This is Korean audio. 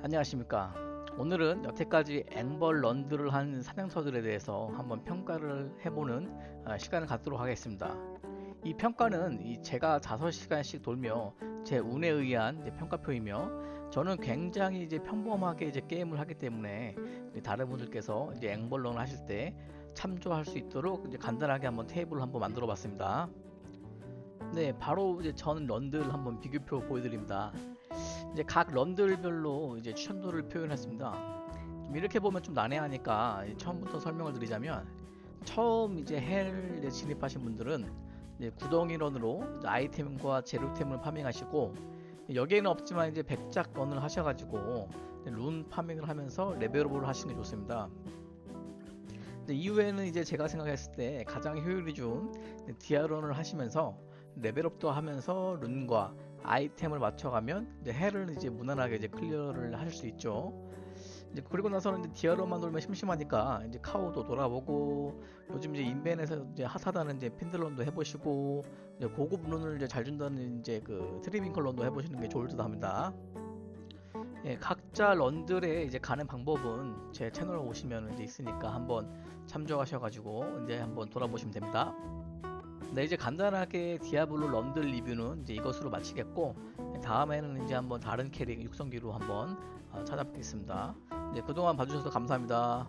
안녕하십니까. 오늘은 여태까지 앵벌 런드를 한 사냥터들에 대해서 한번 평가를 해보는 아, 시간을 갖도록 하겠습니다. 이 평가는 이 제가 5시간씩 돌며 제 운에 의한 평가표이며 저는 굉장히 이제 평범하게 이제 게임을 하기 때문에 다른 분들께서 이제 앵벌런을 하실 때 참조할 수 있도록 이제 간단하게 한번 테이블을 한번 만들어 봤습니다. 네, 바로 이제 전 런들 한번 비교표 보여드립니다. 이제 각 런들별로 이제 추천도를 표현했습니다. 좀 이렇게 보면 좀 난해하니까 처음부터 설명을 드리자면 처음 이제 헬 이제 진입하신 분들은 이제 구덩이 런으로 이제 아이템과 재료템을 파밍하시고 여기에는 없지만 이제 백작 런을 하셔가지고 룬 파밍을 하면서 레벨업을 하시는 게 좋습니다. 이후에는 이제 제가 생각했을 때 가장 효율이 좋은 디아런을 하시면서 레벨업도 하면서 룬과 아이템을 맞춰가면 이제 해를 이제 무난하게 이제 클리어를 하실 수 있죠. 이제 그리고 나서는 이제 디아로만 돌면 심심하니까 이제 카오도 돌아보고 요즘 이제 인벤에서 이제 핫하다는 이제 핀들런도 해보시고 이제 고급 룬을 이제 잘 준다는 이제 그 트리밍 컬런도 해보시는 게 좋을 듯 합니다. 예, 각자 런들에 이제 가는 방법은 제 채널 오시면 이제 있으니까 한번 참조하셔가지고 이제 한번 돌아보시면 됩니다. 네 이제 간단하게 디아블로 런들 리뷰는 이제 이것으로 마치겠고 다음에는 이제 한번 다른 캐릭 육성기로 한번 어, 찾아뵙겠습니다. 네 그동안 봐주셔서 감사합니다.